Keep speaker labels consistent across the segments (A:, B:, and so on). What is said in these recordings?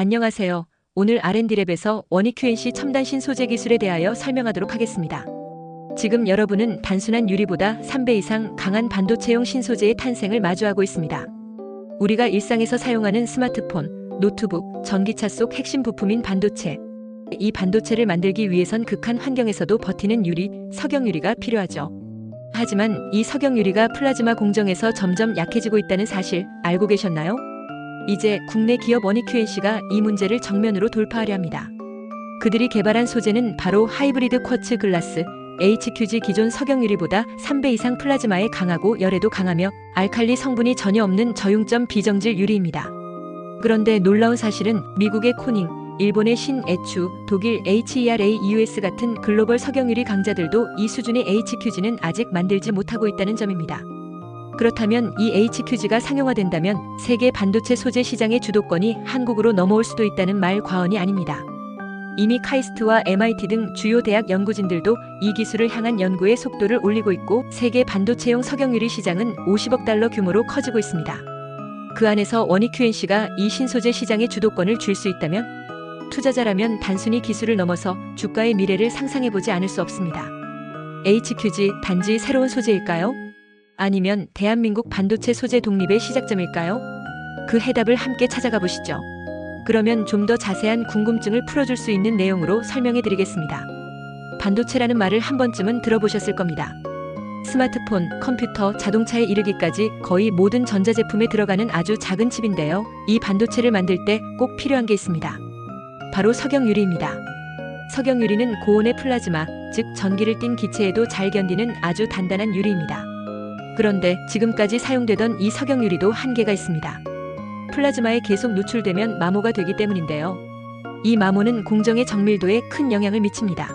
A: 안녕하세요. 오늘 R&D랩에서 원익 QNC 첨단 신소재 기술에 대하여 설명하도록 하겠습니다. 지금 여러분은 단순한 유리보다 3배 이상 강한 반도체용 신소재의 탄생을 마주하고 있습니다. 우리가 일상에서 사용하는 스마트폰, 노트북, 전기차 속 핵심 부품인 반도체. 이 반도체를 만들기 위해선 극한 환경에서도 버티는 유리, 석영유리가 필요하죠. 하지만 이 석영유리가 플라즈마 공정에서 점점 약해지고 있다는 사실 알고 계셨나요? 이제 국내 기업 QNC가 이 문제를 정면으로 돌파하려 합니다. 그들이 개발한 소재는 바로 하이브리드 쿼츠 글라스 HQG 기존 석영 유리보다 3배 이상 플라즈마에 강하고 열에도 강하며 알칼리 성분이 전혀 없는 저융점 비정질 유리입니다. 그런데 놀라운 사실은 미국의 코닝, 일본의 신에추, 독일 HERA EUS 같은 글로벌 석영 유리 강자들도 이 수준의 HQG는 아직 만들지 못하고 있다는 점입니다. 그렇다면 이 HQG가 상용화된다면 세계 반도체 소재 시장의 주도권이 한국으로 넘어올 수도 있다는 말 과언이 아닙니다. 이미 카이스트와 MIT 등 주요 대학 연구진들도 이 기술을 향한 연구의 속도를 올리고 있고 세계 반도체용 석영유리 시장은 50억 달러 규모로 커지고 있습니다. 그 안에서 원익 QNC가 이 신소재 시장의 주도권을 줄 수 있다면 투자자라면 단순히 기술을 넘어서 주가의 미래를 상상해보지 않을 수 없습니다. HQG 단지 새로운 소재일까요? 아니면 대한민국 반도체 소재 독립의 시작점일까요? 그 해답을 함께 찾아가 보시죠. 그러면 좀 더 자세한 궁금증을 풀어줄 수 있는 내용으로 설명해 드리겠습니다. 반도체라는 말을 한 번쯤은 들어보셨을 겁니다. 스마트폰, 컴퓨터, 자동차에 이르기까지 거의 모든 전자제품에 들어가는 아주 작은 칩인데요. 이 반도체를 만들 때 꼭 필요한 게 있습니다. 바로 석영유리입니다. 석영유리는 고온의 플라즈마, 즉 전기를 띤 기체에도 잘 견디는 아주 단단한 유리입니다. 그런데 지금까지 사용되던 이 석영유리도 한계가 있습니다. 플라즈마에 계속 노출되면 마모가 되기 때문인데요. 이 마모는 공정의 정밀도에 큰 영향을 미칩니다.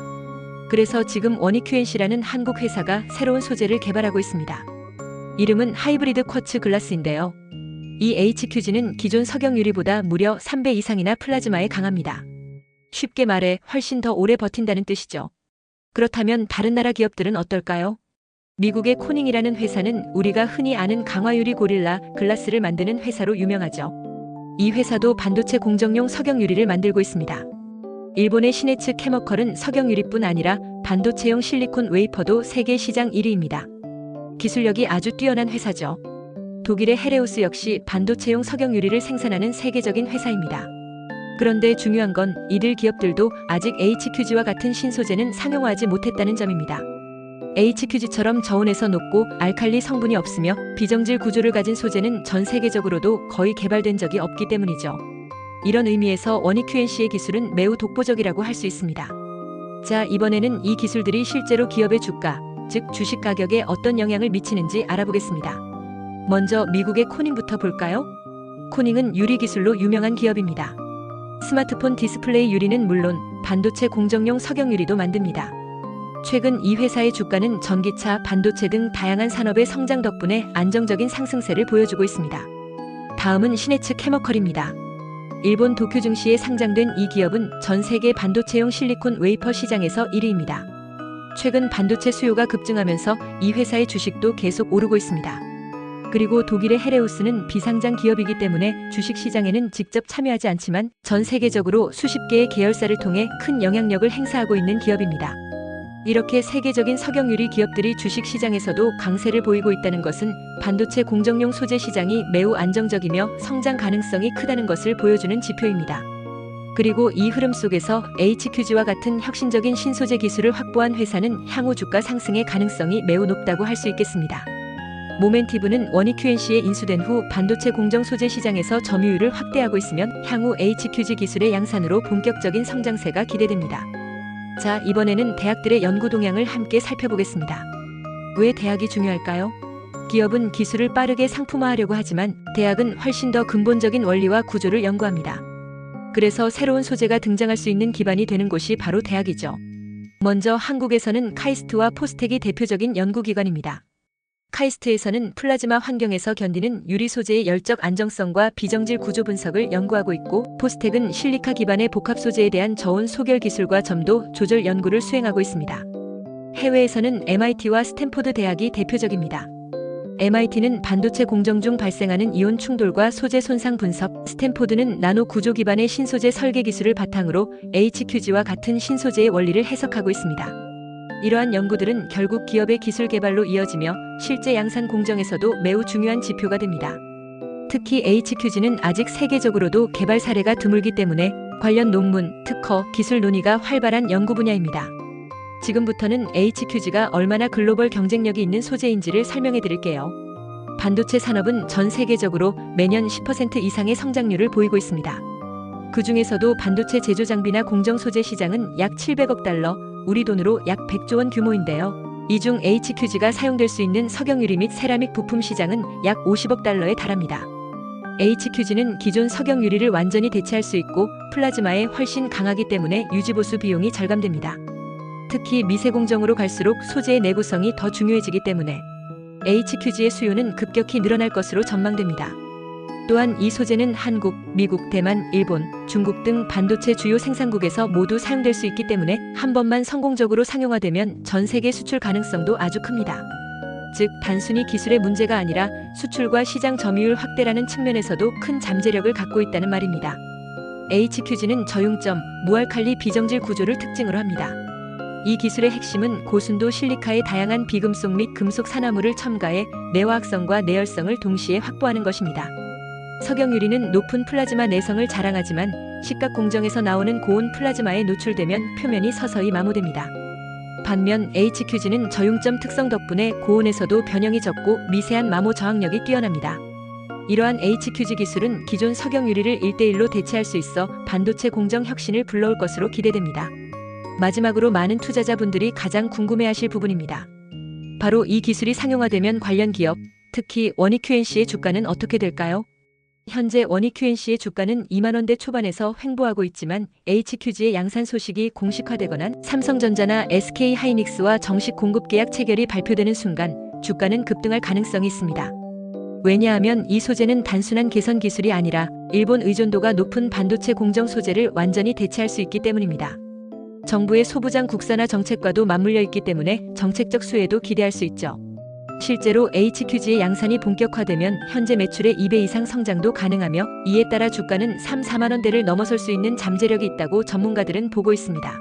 A: 그래서 지금 원익 QNC라는 한국 회사가 새로운 소재를 개발하고 있습니다. 이름은 하이브리드 쿼츠 글라스인데요. 이 HQG는 기존 석영유리보다 무려 3배 이상이나 플라즈마에 강합니다. 쉽게 말해 훨씬 더 오래 버틴다는 뜻이죠. 그렇다면 다른 나라 기업들은 어떨까요? 미국의 코닝이라는 회사는 우리가 흔히 아는 강화유리 고릴라 글라스를 만드는 회사로 유명하죠. 이 회사도 반도체 공정용 석영유리를 만들고 있습니다. 일본의 시네츠 케머컬은 석영유리뿐 아니라 반도체용 실리콘 웨이퍼도 세계 시장 1위입니다. 기술력이 아주 뛰어난 회사죠. 독일의 헤레우스 역시 반도체용 석영유리를 생산하는 세계적인 회사입니다. 그런데 중요한 건 이들 기업들도 아직 HQG와 같은 신소재는 상용화하지 못했다는 점입니다. HQG처럼 저온에서 녹고 알칼리 성분이 없으며 비정질 구조를 가진 소재는 전 세계적으로도 거의 개발된 적이 없기 때문이죠. 이런 의미에서 원익 QNC의 기술은 매우 독보적이라고 할 수 있습니다. 자, 이번에는 이 기술들이 실제로 기업의 주가, 즉 주식 가격에 어떤 영향을 미치는지 알아보겠습니다. 먼저 미국의 코닝부터 볼까요? 코닝은 유리 기술로 유명한 기업입니다. 스마트폰 디스플레이 유리는 물론 반도체 공정용 석영 유리도 만듭니다. 최근 이 회사의 주가는 전기차, 반도체 등 다양한 산업의 성장 덕분에 안정적인 상승세를 보여주고 있습니다. 다음은 시네츠 케머컬입니다. 일본 도쿄 증시에 상장된 이 기업은 전 세계 반도체용 실리콘 웨이퍼 시장에서 1위입니다. 최근 반도체 수요가 급증하면서 이 회사의 주식도 계속 오르고 있습니다. 그리고 독일의 헤레우스는 비상장 기업이기 때문에 주식 시장에는 직접 참여하지 않지만 전 세계적으로 수십 개의 계열사를 통해 큰 영향력을 행사하고 있는 기업입니다. 이렇게 세계적인 석영유리 기업들이 주식 시장에서도 강세를 보이고 있다는 것은 반도체 공정용 소재 시장이 매우 안정적이며 성장 가능성이 크다는 것을 보여주는 지표입니다. 그리고 이 흐름 속에서 HQG와 같은 혁신적인 신소재 기술을 확보한 회사는 향후 주가 상승의 가능성이 매우 높다고 할 수 있겠습니다. 모멘티브는 원익 QNC에 인수된 후 반도체 공정 소재 시장에서 점유율을 확대하고 있으면 향후 HQG 기술의 양산으로 본격적인 성장세가 기대됩니다. 자, 이번에는 대학들의 연구 동향을 함께 살펴보겠습니다. 왜 대학이 중요할까요? 기업은 기술을 빠르게 상품화하려고 하지만 대학은 훨씬 더 근본적인 원리와 구조를 연구합니다. 그래서 새로운 소재가 등장할 수 있는 기반이 되는 곳이 바로 대학이죠. 먼저 한국에서는 카이스트와 포스텍이 대표적인 연구기관입니다. 카이스트에서는 플라즈마 환경에서 견디는 유리 소재의 열적 안정성과 비정질 구조 분석을 연구하고 있고 포스텍은 실리카 기반의 복합 소재에 대한 저온 소결 기술과 점도 조절 연구를 수행하고 있습니다. 해외에서는 MIT와 스탠포드 대학이 대표적입니다. MIT는 반도체 공정 중 발생하는 이온 충돌과 소재 손상 분석, 스탠포드는 나노 구조 기반의 신소재 설계 기술을 바탕으로 HQG와 같은 신소재의 원리를 해석하고 있습니다. 이러한 연구들은 결국 기업의 기술 개발로 이어지며 실제 양산 공정에서도 매우 중요한 지표가 됩니다. 특히 HQG는 아직 세계적으로도 개발 사례가 드물기 때문에 관련 논문, 특허, 기술 논의가 활발한 연구 분야입니다. 지금부터는 HQG가 얼마나 글로벌 경쟁력이 있는 소재인지를 설명해 드릴게요. 반도체 산업은 전 세계적으로 매년 10% 이상의 성장률을 보이고 있습니다. 그 중에서도 반도체 제조 장비나 공정 소재 시장은 약 700억 달러, 우리 돈으로 약 100조 원 규모인데요. 이 중 HQG가 사용될 수 있는 석영 유리 및 세라믹 부품 시장은 약 50억 달러에 달합니다. HQG는 기존 석영 유리를 완전히 대체할 수 있고 플라즈마에 훨씬 강하기 때문에 유지보수 비용이 절감됩니다. 특히 미세 공정으로 갈수록 소재의 내구성이 더 중요해지기 때문에 HQG의 수요는 급격히 늘어날 것으로 전망됩니다. 또한 이 소재는 한국, 미국, 대만, 일본, 중국 등 반도체 주요 생산국에서 모두 사용될 수 있기 때문에 한 번만 성공적으로 상용화되면 전 세계 수출 가능성도 아주 큽니다. 즉, 단순히 기술의 문제가 아니라 수출과 시장 점유율 확대라는 측면에서도 큰 잠재력을 갖고 있다는 말입니다. HQG는 저융점, 무알칼리 비정질 구조를 특징으로 합니다. 이 기술의 핵심은 고순도 실리카의 다양한 비금속 및 금속 산화물을 첨가해 내화학성과 내열성을 동시에 확보하는 것입니다. 석영유리는 높은 플라즈마 내성을 자랑하지만 식각 공정에서 나오는 고온 플라즈마에 노출되면 표면이 서서히 마모됩니다. 반면 HQG는 저융점 특성 덕분에 고온에서도 변형이 적고 미세한 마모 저항력이 뛰어납니다. 이러한 HQG 기술은 기존 석영유리를 1대1로 대체할 수 있어 반도체 공정 혁신을 불러올 것으로 기대됩니다. 마지막으로 많은 투자자분들이 가장 궁금해하실 부분입니다. 바로 이 기술이 상용화되면 관련 기업, 특히 원익QNC의 주가는 어떻게 될까요? 현재 원익QNC의 주가는 2만 원대 초반에서 횡보하고 있지만 HQG의 양산 소식이 공식화되거나 삼성전자나 SK하이닉스와 정식 공급 계약 체결이 발표되는 순간 주가는 급등할 가능성이 있습니다. 왜냐하면 이 소재는 단순한 개선 기술이 아니라 일본 의존도가 높은 반도체 공정 소재를 완전히 대체할 수 있기 때문입니다. 정부의 소부장 국산화 정책과도 맞물려 있기 때문에 정책적 수혜도 기대할 수 있죠. 실제로 HQG의 양산이 본격화되면 현재 매출의 2배 이상 성장도 가능하며 이에 따라 주가는 3, 4만 원대를 넘어설 수 있는 잠재력이 있다고 전문가들은 보고 있습니다.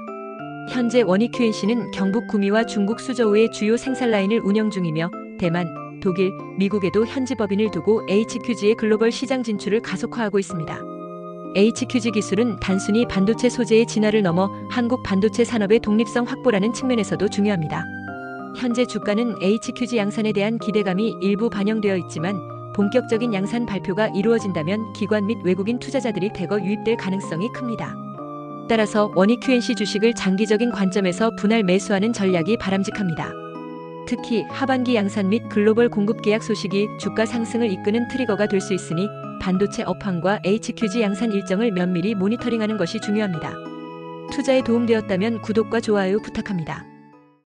A: 현재 원익QNC는 경북 구미와 중국 수저우의 주요 생산 라인을 운영 중이며 대만, 독일, 미국에도 현지 법인을 두고 HQG의 글로벌 시장 진출을 가속화하고 있습니다. HQG 기술은 단순히 반도체 소재의 진화를 넘어 한국 반도체 산업의 독립성 확보라는 측면에서도 중요합니다. 현재 주가는 HQG 양산에 대한 기대감이 일부 반영되어 있지만 본격적인 양산 발표가 이루어진다면 기관 및 외국인 투자자들이 대거 유입될 가능성이 큽니다. 따라서 원익 QNC 주식을 장기적인 관점에서 분할 매수하는 전략이 바람직합니다. 특히 하반기 양산 및 글로벌 공급 계약 소식이 주가 상승을 이끄는 트리거가 될 수 있으니 반도체 업황과 HQG 양산 일정을 면밀히 모니터링하는 것이 중요합니다. 투자에 도움되었다면 구독과 좋아요 부탁합니다.